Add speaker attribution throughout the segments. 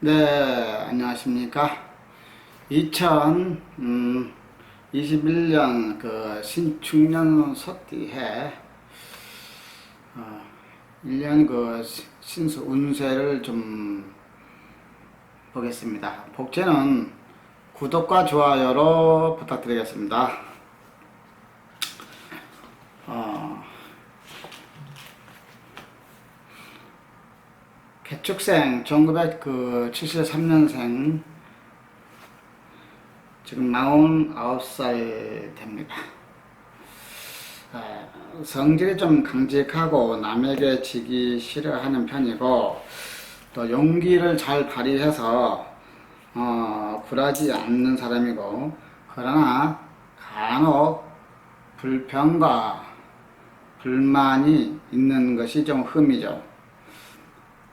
Speaker 1: 네, 안녕하십니까. 2021년 그 신축년 소띠해 어, 1년 그 시- 신수 운세를 좀 보겠습니다. 복제는 구독과 좋아요로 부탁드리겠습니다. 어, 개축생 1973년생 지금 49살 됩니다. 에, 성질이 좀 강직하고 남에게 지기 싫어하는 편이고 또 용기를 잘 발휘해서 어, 굴하지 않는 사람이고 그러나 간혹 불평과 불만이 있는 것이 좀 흠이죠.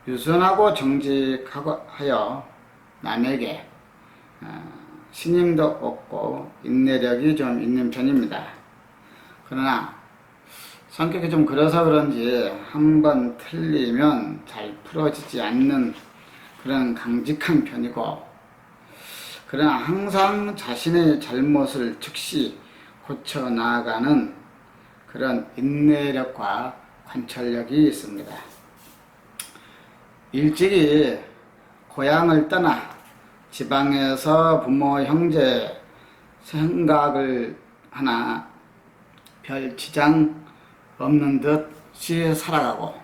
Speaker 1: 유순하고 정직하고 하여 남에게 어, 신임도 없고 인내력이 좀 있는 편입니다. 그러나 성격이 좀 그래서 그런지 한 번 틀리면 잘 풀어지지 않는 그런 강직한 편이고 그러나 항상 자신의 잘못을 즉시 고쳐 나아가는 그런 인내력과 관찰력이 있습니다. 일찍이 고향을 떠나 지방에서 부모 형제 생각을 하나 별 지장 없는 듯이 살아가고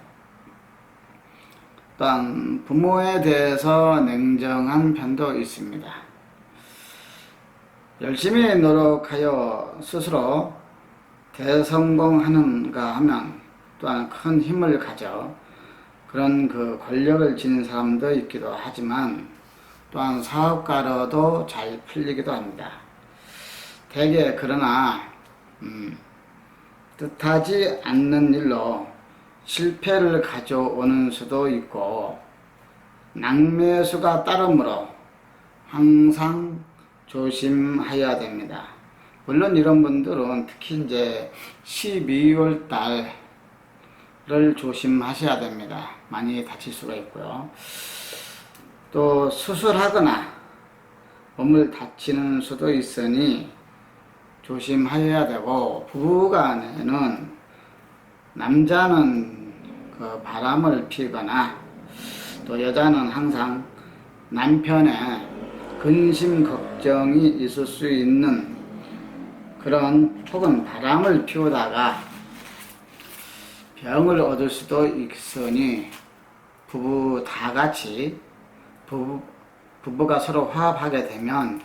Speaker 1: 또한 부모에 대해서 냉정한 편도 있습니다. 열심히 노력하여 스스로 대성공하는가 하면 또한 큰 힘을 가져 그런 그 권력을 지닌 사람도 있기도 하지만 또한 사업가로도 잘 풀리기도 합니다. 대개 그러나 음, 뜻하지 않는 일로 실패를 가져오는 수도 있고 낭매수가 따르므로 항상 조심해야 됩니다. 물론 이런 분들은 특히 이제 12월 달 을 조심하셔야 됩니다. 많이 다칠 수가 있고요. 또 수술하거나 몸을 다치는 수도 있으니 조심하여야 되고 부부간에는 남자는 그 바람을 피거나 또 여자는 항상 남편의 근심 걱정이 있을 수 있는 그런 혹은 바람을 피우다가 병을 얻을 수도 있으니 부부 다 같이 부부, 부부가 서로 화합하게 되면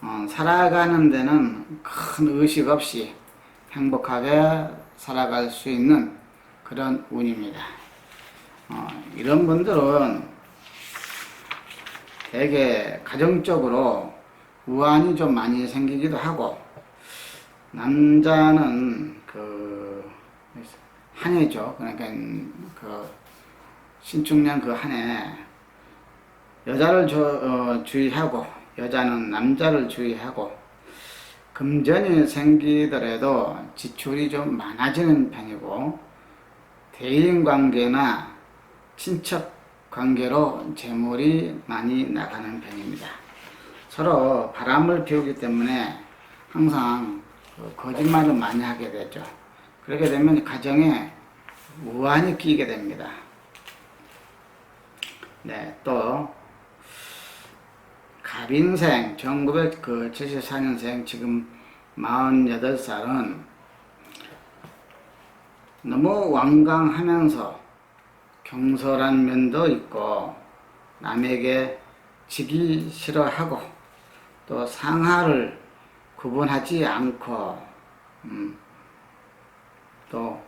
Speaker 1: 어, 살아가는 데는 큰 의식 없이 행복하게 살아갈 수 있는 그런 운입니다. 어, 이런 분들은 되게 가정적으로 우환이 좀 많이 생기기도 하고 남자는 그 한 해죠. 그러니까 그 신축년 그 한 해 여자를 주, 어, 주의하고 여자는 남자를 주의하고 금전이 생기더라도 지출이 좀 많아지는 편이고 대인 관계나 친척 관계로 재물이 많이 나가는 편입니다. 서로 바람을 피우기 때문에 항상 그 거짓말을 많이 하게 되죠. 그렇게 되면 가정에 우환이 끼게 됩니다. 네, 또 갑인생 1974년생 지금 48살은 너무 완강하면서 경솔한 면도 있고 남에게 지기 싫어하고 또 상하를 구분하지 않고 음, 또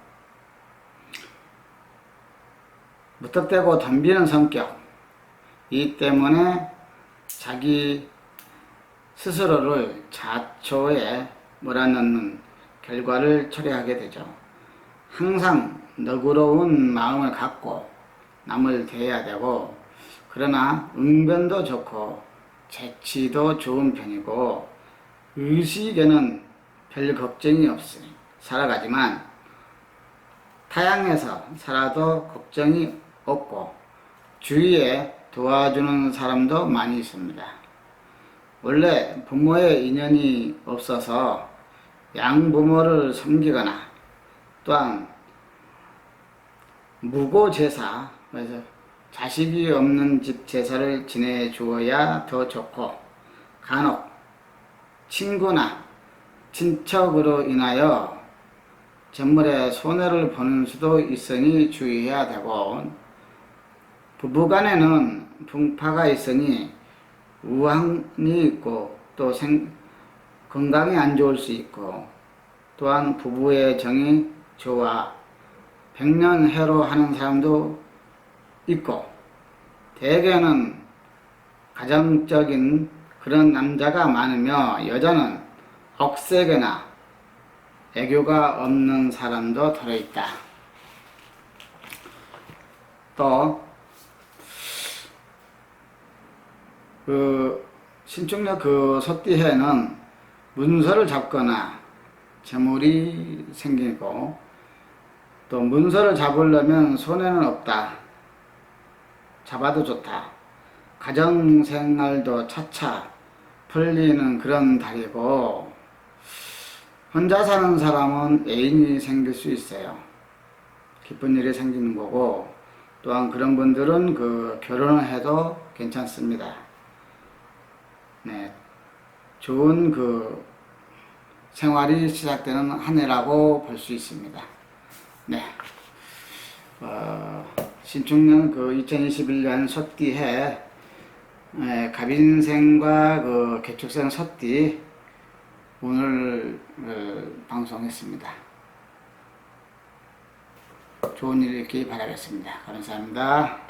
Speaker 1: 무턱대고 덤비는 성격 이 때문에 자기 스스로를 자초에 몰아넣는 결과를 초래하게 되죠. 항상 너그러운 마음을 갖고 남을 대해야 되고 그러나 응변도 좋고 재치도 좋은 편이고 의식에는 별 걱정이 없으니 살아가지만 타향에서 살아도 걱정이 없고 주위에 도와주는 사람도 많이 있습니다. 원래 부모의 인연이 없어서 양부모를 섬기거나 또한 무고제사, 그래서 자식이 없는 집 제사를 지내 주어야 더 좋고 간혹 친구나 친척으로 인하여 재물에 손해를 보는 수도 있으니 주의해야 되고 부부간에는 풍파가 있으니 우환이 있고 또 생, 건강이 안 좋을 수 있고 또한 부부의 정이 좋아 백년 해로 하는 사람도 있고 대개는 가정적인 그런 남자가 많으며 여자는 억세게나 애교가 없는 사람도 들어있다. 또, 그, 신축력 그 소띠해는 문서를 잡거나 재물이 생기고 또 문서를 잡으려면 손해는 없다. 잡아도 좋다. 가정생활도 차차 풀리는 그런 달이고 혼자 사는 사람은 애인이 생길 수 있어요. 기쁜 일이 생기는 거고 또한 그런 분들은 그 결혼을 해도 괜찮습니다. 네, 좋은 그 생활이 시작되는 한 해라고 볼 수 있습니다. 네, 어, 신축년 그 2021년 소띠해 에, 갑인생과 그 개축생 소띠 오늘 어, 방송했습니다. 좋은 일 있기 바라겠습니다. 감사합니다.